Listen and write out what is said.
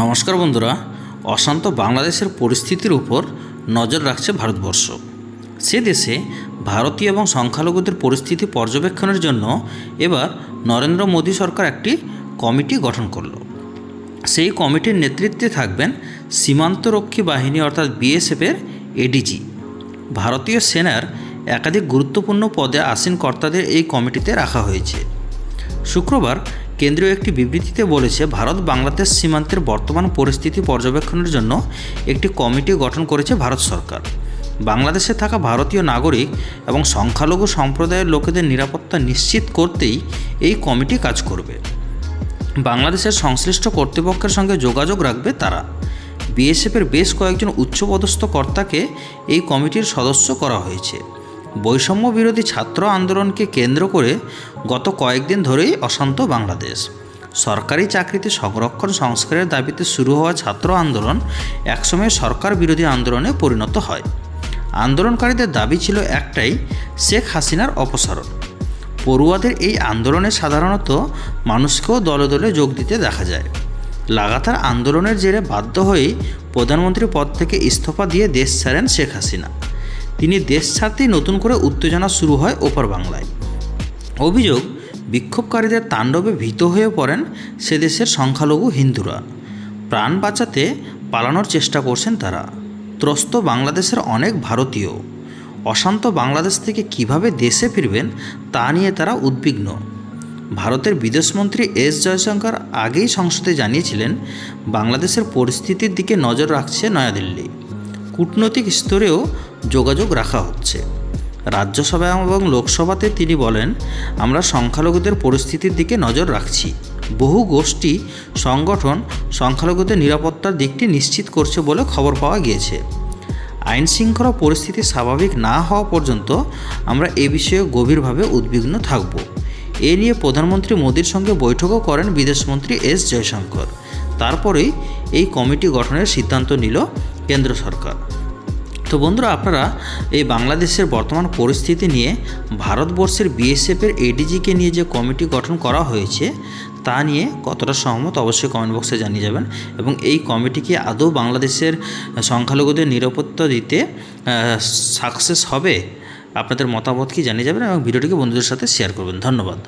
নমস্কার বন্ধুরা, অশান্ত বাংলাদেশের পরিস্থিতির উপর নজর রাখছে ভারতবর্ষ। সে দেশে ভারতীয় এবং সংখ্যালঘুদের পরিস্থিতি পর্যবেক্ষণের জন্য এবার নরেন্দ্র মোদী সরকার একটি কমিটি গঠন করল। সেই কমিটির নেতৃত্বে থাকবেন সীমান্তরক্ষী বাহিনী অর্থাৎ বিএসএফের এডিজি। ভারতীয় সেনার একাধিক গুরুত্বপূর্ণ পদে আসীন কর্তাদের এই কমিটিতে রাখা হয়েছে। শুক্রবার কেন্দ্রীয় একটি বিবৃতিতে বলেছে, ভারত বাংলাদেশ সীমান্তের বর্তমান পরিস্থিতি পর্যবেক্ষণের জন্য একটি কমিটি গঠন করেছে ভারত সরকার। বাংলাদেশে থাকা ভারতীয় নাগরিক এবং সংখ্যালঘু সম্প্রদায়ের লোকেদের নিরাপত্তা নিশ্চিত করতেই এই কমিটি কাজ করবে। বাংলাদেশের সংশ্লিষ্ট কর্তৃপক্ষের সঙ্গে যোগাযোগ রাখবে তারা। বিএসএফের বেশ কয়েকজন উচ্চপদস্থ কর্তাকে এই কমিটির সদস্য করা হয়েছে। বৈষম্য বিরোধী ছাত্র আন্দোলনকে কেন্দ্র করে গত কয়েকদিন ধরেই অশান্ত বাংলাদেশ। সরকারি চাকরিতে সংরক্ষণ সংস্কারের দাবিতে শুরু হওয়া ছাত্র আন্দোলন একসময় সরকার বিরোধী আন্দোলনে পরিণত হয়। আন্দোলনকারীদের দাবি ছিল একটাই, শেখ হাসিনার অপসারণ। পড়ুয়াদের এই আন্দোলনে সাধারণত মানুষকেও দলে দলে যোগ দিতে দেখা যায়। লাগাতার আন্দোলনের জেরে বাধ্য হয়েই প্রধানমন্ত্রী পদ থেকে ইস্তফা দিয়ে দেশ ছাড়েন শেখ হাসিনা। তিনি দেশ ছাড়তেই নতুন করে উত্তেজনা শুরু হয় ওপর বাংলায়। অভিযোগ, বিক্ষোভকারীদের তাণ্ডবে ভীত হয়ে পড়েন সে দেশের সংখ্যালঘু হিন্দুরা। প্রাণ বাঁচাতে পালানোর চেষ্টা করছেন তারা। ত্রস্ত বাংলাদেশের অনেক ভারতীয়। অশান্ত বাংলাদেশ থেকে কীভাবে দেশে ফিরবেন তা নিয়ে তারা উদ্বিগ্ন। ভারতের বিদেশমন্ত্রী এস জয়শঙ্কর আগেই সংসদে জানিয়েছিলেন, বাংলাদেশের পরিস্থিতির দিকে নজর রাখছে নয়াদিল্লি। কূটনৈতিক স্তরেও যোগাযোগ রাখা হচ্ছে। রাজ্যসভা এবং লোকসভাতে তিনি বলেন, আমরা সংখ্যালঘুদের পরিস্থিতির দিকে নজর রাখছি। বহু গোষ্ঠী, সংগঠন সংখ্যালঘুদের নিরাপত্তার দিকটি নিশ্চিত করছে বলে খবর পাওয়া গিয়েছে। আইন শৃঙ্খলা পরিস্থিতি স্বাভাবিক না হওয়া পর্যন্ত আমরা এ বিষয়ে গভীরভাবে উদ্বিগ্ন থাকব। এ নিয়ে প্রধানমন্ত্রী মোদীর সঙ্গে বৈঠকও করেন বিদেশমন্ত্রী এস জয়শঙ্কর। তারপরেই এই কমিটি গঠনের সিদ্ধান্ত নিল কেন্দ্র সরকার। তো বন্ধুরা, আপনারা এই বাংলাদেশের বর্তমান পরিস্থিতি নিয়ে ভারতবর্ষের বিএসএফের এডিজিকে নিয়ে যে কমিটি গঠন করা হয়েছে, তা নিয়ে কতটা সহমত অবশ্যই কমেন্ট বক্সে জানিয়ে যাবেন এবং এই কমিটিকে আদৌ বাংলাদেশের সংখ্যালঘুদের নিরাপত্তা দিতে সাকসেস হবে আপনাদের মতামত কি জানিয়ে যাবেন এবং ভিডিওটিকে বন্ধুদের সাথে শেয়ার করবেন। ধন্যবাদ।